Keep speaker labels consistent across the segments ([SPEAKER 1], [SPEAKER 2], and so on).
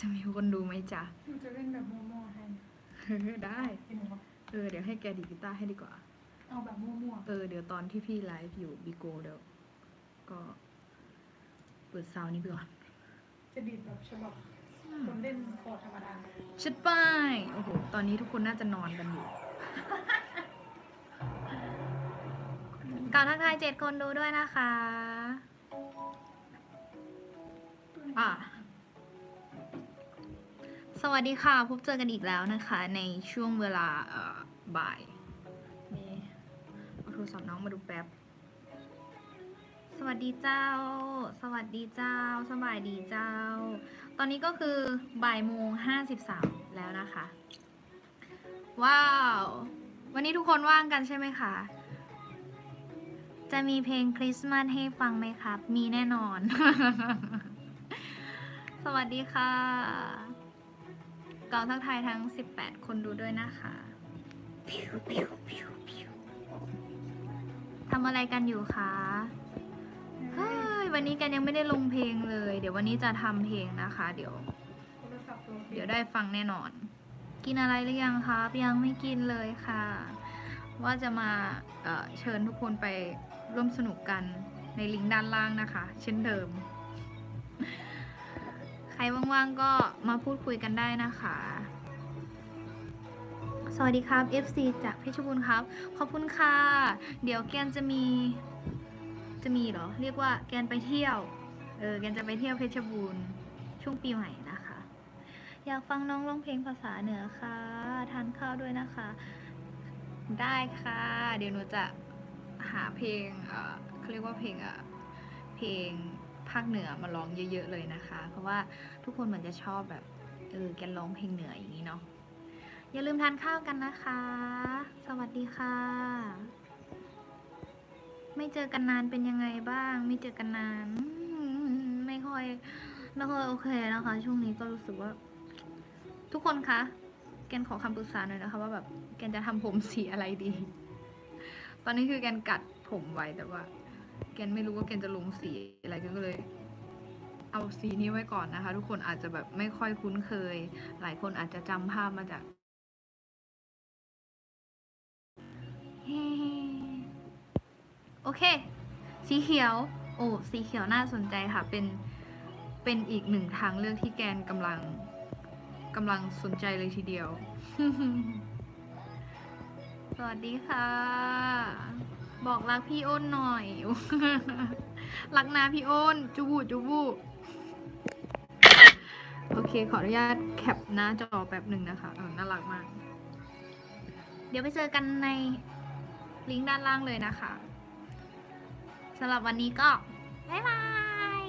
[SPEAKER 1] จะมีคนดูไหมจ๊ะ
[SPEAKER 2] หนูจะเล่นแบบมั่วๆให้
[SPEAKER 1] เออได้
[SPEAKER 2] พี่หนูว่า
[SPEAKER 1] เออเดี๋ยวให้แกดีดกีตาร์ให้ดีกว่า
[SPEAKER 2] เอาแบบมั่ว
[SPEAKER 1] เออเดี๋ยวตอนที่พี่ไลฟ์อยู่บิโกเดี๋ยวก็เปิดซาวน์นี้ไปก่อน
[SPEAKER 2] ๆจะดีดแบบฉบับคนเล่นคอร์ดธรรมดา
[SPEAKER 1] ชิดไปโอ้โหตอนนี้ทุกคนน่าจะนอนกันอยู่ก่อนทักทายเจ็ดคนดูด้วยนะคะ อะ สวัสดีค่ะ พบเจอกันอีกแล้วนะคะ ในช่วงเวลาเอ่อบ่ายนี่เอาโทรศัพท์น้องมาดูแป๊บ สวัสดีเจ้า สวัสดีเจ้า สบายดีเจ้า ตอนนี้ก็คือบ่ายโมงห้าสิบสามแล้วนะคะ ว้าว วันนี้ทุกคนว่างกันใช่ไหมคะ จะมีเพลงคริสต์มาสให้ฟังไหมครับ มีแน่นอน สวัสดีค่ะ กอนทักทายทั้ง 18 คนดูด้วยนะคะทำอะไรกันอยู่คะเฮ้ยวันนี้แกันยังไม่ได้ลงเพลงเลย เดี๋ยววันนี้จะทำเพลงนะคะ เดี๋ยว เดี๋ยวได้ฟังแน่นอน กินอะไรหรือยังครับ ยังไม่กินเลยค่ะ ว่าจะมาเเชิญทุกคนไปร่วมสนุกกันในลิงก์ด้านล่างนะคะ เช่นเดิม รว่างๆก็มาพูดคุยกันได้นะคะ สวัสดีครับ FC จากเพชรบูรณ์ครับ ขอบคุณค่ะ เดี๋ยวแกนจะมี จะมีเหรอ เรียกว่าแกนไปเที่ยว เออ แกนจะไปเที่ยวเพชรบูรณ์ช่วงปีใหม่นะคะ อยากฟังน้องร้องเพลงภาษาเหนือค่ะ ทานข้าวด้วยนะคะ ได้ค่ะ เดี๋ยวหนูจะหาเพลง เออเขาเรียกว่าเพลง อ่อเพลง ภาคเหนือมาร้องเยอะ ๆ เลยนะคะ เพราะว่าทุกคนเหมือนจะชอบแบบเออแกร้องเพลงเหนืออย่างนี้เนาะอย่าลืมทานข้าวกันนะคะ สวัสดีค่ะ ไม่เจอกันนานเป็นยังไงบ้าง ไม่เจอกันนาน ไม่ค่อยไม่ค่อยโอเคนะคะ ช่วงนี้ก็รู้สึกว่า ทุกคนคะแกนขอคำปรึกษาหน่อยนะคะ ว่าแบบแกนจะทำผมสีอะไรดี ตอนนี้คือแกนกัดผมไว้แต่ว่า แกนไม่รู้ว่าแกนจะลงสีอะไรแกนก็เลย เอาสีนี้ไว้ก่อนนะคะ ทุกคนอาจจะแบบไม่ค่อยคุ้นเคย หลายคนอาจจะจำภาพมาจากโอเค สีเขียว โอ้ สีเขียวน่าสนใจค่ะ เป็น เป็นอีกหนึ่งทางเลือกที่แกนกำลังกำลังสนใจเลยทีเดียว สวัสดีค่ะ บอกรักพี่อ้นหน่อย รักนาพี่อ้น จูบูจูบูโอเค ขออนุญาตแคปหน้าจอแป๊บหนึ่งนะคะเออน่ารักมาก เดี๋ยวไปเจอกันในลิงก์ด้านล่างเลยนะคะสำหรับวันนี้ก็บ๊ายบาย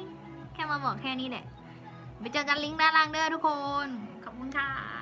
[SPEAKER 1] แค่มาบอกแค่นี้แหละ ไปเจอกันลิงก์ด้านล่างเด้อทุกคน ขอบคุณค่ะ